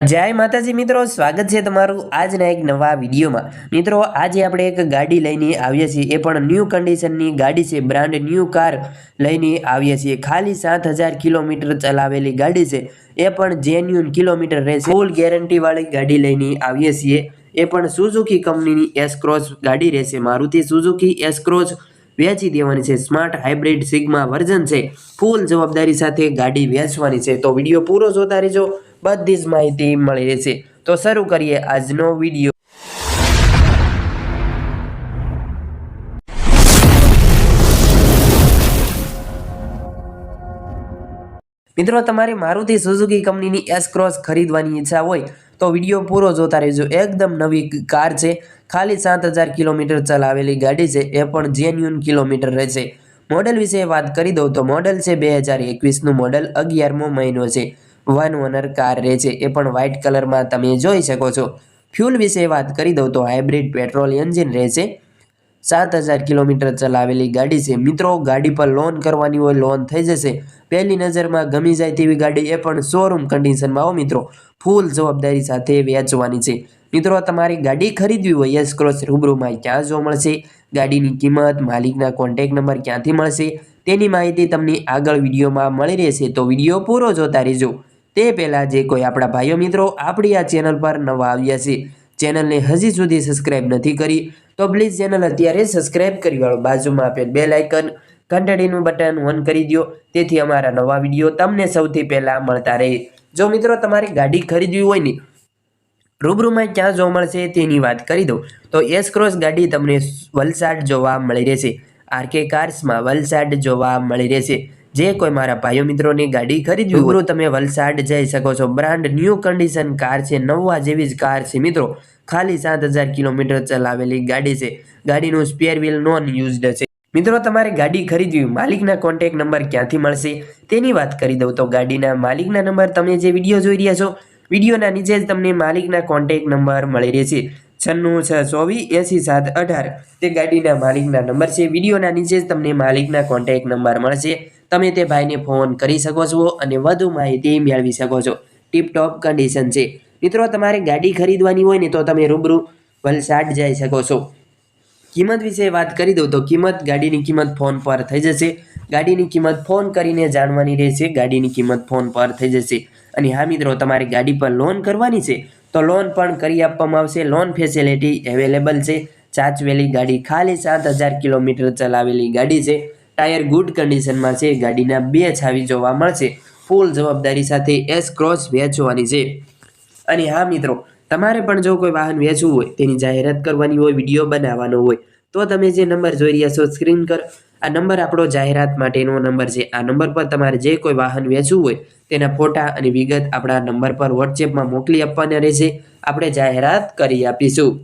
જય માતાજી મિત્રો, સ્વાગત છે તમારું આજના એક નવા વિડીયોમાં. મિત્રો, આજે આપણે એક ગાડી લઈને આવીએ છીએ. એ પણ ન્યૂ કન્ડિશનની ગાડી છે, બ્રાન્ડ ન્યૂ કાર લઈને આવીએ છીએ. ખાલી સાત હજાર કિલોમીટર ચલાવેલી ગાડી છે. એ પણ જેન્યુન કિલોમીટર રહેશે ફૂલ ગેરંટીવાળી ગાડી લઈને આવીએ છીએ. એ પણ સુઝુકી કંપનીની એસક્રોસ ગાડી રહેશે. મારુતિ સુઝુકી એસ ક્રોસ વેચી દેવાની છે. સ્માર્ટ હાઇબ્રિડ સિગ્મા વર્ઝન છે. ફૂલ જવાબદારી સાથે ગાડી વેચવાની છે. તો વીડિયો પૂરો જોતા રહેજો. બધી જ માહિતી મળી રહેશે. તો શરૂ કરીએ આજનો વીડિયો. મિત્રો, તમારે મારુતિ સુઝુકી કંપનીની એસ ક્રોસ ખરીદવાની ઈચ્છા હોય, તો વીડિયો પૂરો જોતા રહેજો. એકદમ નવી કાર છે. ખાલી સાત હજાર કિલોમીટર ચલાવેલી ગાડી છે, એ પણ જેન્યુન કિલોમીટર રહેશે. મોડલ વિશે વાત કરી દઉં તો મોડલ છે બે હજાર એકવીસનું મોડલ અગિયારમો મહિનો છે. વન ઓનર કાર રહે છે, એ પણ વ્હાઇટ કલરમાં તમે જોઈ શકો છો. ફ્યુલ વિશે વાત કરી દઉં તો હાઇબ્રિડ પેટ્રોલ એન્જિન રહેશે સાત હજાર કિલોમીટર ચલાવેલી ગાડી છે. મિત્રો, ગાડી પર લોન કરવાની હોય, લોન થઈ જશે. પહેલી નજરમાં ગમી જાય તેવી ગાડી એ પણ શોરૂમ કન્ડિશનમાં હો મિત્રો. ફૂલ જવાબદારી સાથે વેચવાની છે. મિત્રો, તમારી ગાડી ખરીદવી હોય યસ ક્રોસ રૂબરૂમાં ક્યાં જોવા મળશે? ગાડીની કિંમત, માલિકના કોન્ટેક નંબર ક્યાંથી મળશે? તેની માહિતી તમને આગળ વિડીયોમાં મળી રહેશે. તો વીડિયો પૂરો જોતા રહેજો. તે પહેલાં જે કોઈ આપણા ભાઈઓ મિત્રો આપણી આ ચેનલ પર નવા આવ્યા છે ચેનલને હજી સુધી સબસ્ક્રાઇબ નથી કરી, તો પ્લીઝ ચેનલ અત્યારે સબસ્ક્રાઇબ કરી વાળો. બાજુમાં આપેલ બે લાઇકન, ઘંટડીનું બટન ઓન કરી દો તેથી અમારા નવા વીડિયો તમને સૌથી પહેલાં મળતા રહે. જો મિત્રો તમારી ગાડી ખરીદવી હોય ને, રૂબરૂમાં ક્યાં જોવા મળશે તેની વાત કરી દઉં. તો એસ ક્રોસ ગાડી તમને વલસાડ જોવા મળી રહેશે. આરકે કાર્સમાં વલસાડ જોવા મળી રહેશે. જે કોઈ મારા ભાઈઓ મિત્રોની ગાડી ખરીદવી હોય તમે વલસાડ જઈ શકો છો. બ્રાન્ડ ન્યૂ કન્ડિશન કાર છે. નવા જેવી જ કાર છે. મિત્રો, ખાલી સાત હજાર કિલોમીટર ચલાવેલી ગાડી છે. ગાડીનું સ્પેર વ્હીલ નોન યુઝડ છે. મિત્રો, તમારે ગાડી ખરીદવી માલિકના કોન્ટેક નંબર ક્યાંથી મળશે તેની વાત કરી દઉં. તો ગાડીના માલિકના નંબર તમે જે વીડિયો જોઈ રહ્યા છો વિડીયોના નીચે જ તમને માલિકના કોન્ટેક નંબર મળી રહેશે. છન્નું, છ, ચોવીસ, એંસી, સાત, અઢાર તે ગાડીના માલિકના નંબર છે. વિડીયોના નીચે જ તમને માલિકના કોન્ટેક નંબર મળશે. તમે તે ભાઈને ફોન કરી શકો છો અને વધુ માહિતી મેળવી શકો છો. ટીપટોપ કન્ડિશન છે. મિત્રો, તમારે ગાડી ખરીદવાની હોય ને તો તમે રૂબરૂ વલસાડ જઈ શકો છો. કિંમત વિશે વાત કરી દઉં તો કિંમત, ગાડીની કિંમત ફોન પર થઈ જશે. ગાડીની કિંમત ફોન કરીને જાણવાની રહેશે. ગાડીની કિંમત ફોન પર થઈ જશે. અને હા, મિત્રો, તમારે ગાડી પર લોન કરવાની છે તો લોન પણ કરી આપવામાં આવશે. લોન ફેસિલિટી અવેલેબલ છે. ચાચવેલી ગાડી ખાલી સાત હજાર કિલોમીટર ચલાવેલી ગાડી છે. ટાયર ગુડ કન્ડિશનમાં છે, ગાડીના બે છાવી જોવા મળશે, ફૂલ જવાબદારી સાથે એસ ક્રોસ વેચવાની છે. અને હા મિત્રો, તમારે પણ જો કોઈ વાહન વેચવું હોય, તેની જાહેરાત કરવાની હોય, વીડિયો બનાવવાનો હોય, તો તમે જે નંબર જોઈ રહ્યા છો સ્ક્રીન પર, આ નંબર આપણો જાહેરાત માટેનો નંબર છે. આ નંબર પર તમારે જે કોઈ વાહન વેચવું હોય, તેના ફોટા અને વિગત આપણા નંબર પર વોટ્સએપમાં મોકલી આપવાના રહેશે. આપણે જાહેરાત કરી આપીશું.